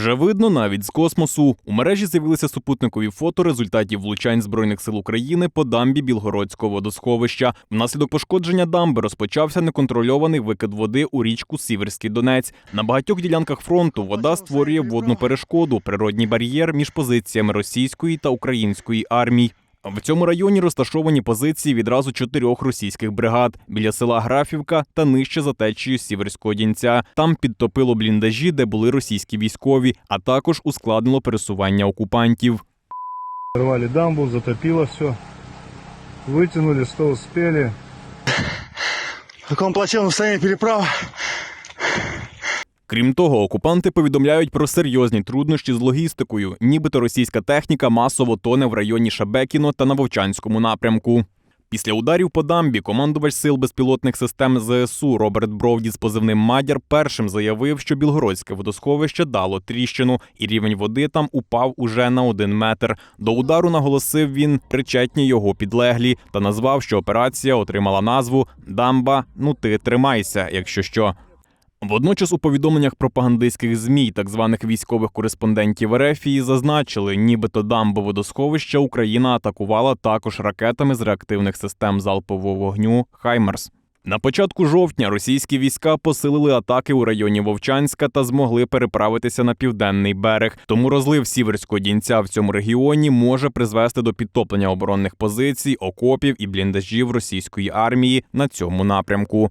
Вже видно навіть з космосу. У мережі з'явилися супутникові фото результатів влучань збройних сил України по дамбі Білгородського водосховища. Внаслідок пошкодження дамби розпочався неконтрольований викид води у річку Сіверський Донець. На багатьох ділянках фронту вода створює водну перешкоду, природній бар'єр між позиціями російської та української армій. В цьому районі розташовані позиції відразу чотирьох російських бригад біля села Графівка та нижче за течією Сіверського Дінця. Там підтопило бліндажі, де були російські військові, а також ускладнило пересування окупантів. Рвали дамбу, затопило все. Вытянули, что успели. В каком плачевном состоянии переправа? Крім того, окупанти повідомляють про серйозні труднощі з логістикою, нібито російська техніка масово тоне в районі Шабекіно та на Вовчанському напрямку. Після ударів по дамбі командувач сил безпілотних систем ЗСУ Роберт Бровді з позивним Мадяр першим заявив, що Білгородське водосховище дало тріщину, і рівень води там упав уже на один метр. До удару наголосив він причетні його підлеглі та назвав, що операція отримала назву Дамба. Ну ти тримайся, якщо що. Водночас у повідомленнях пропагандистських змі, так званих військових кореспондентів Ерефії, зазначили, нібито дамбу водосховища Україна атакувала також ракетами з реактивних систем залпового вогню Хаймерс. На початку жовтня російські війська посилили атаки у районі Вовчанська та змогли переправитися на південний берег. Тому розлив сіверського дінця в цьому регіоні може призвести до підтоплення оборонних позицій, окопів і бліндажів російської армії на цьому напрямку.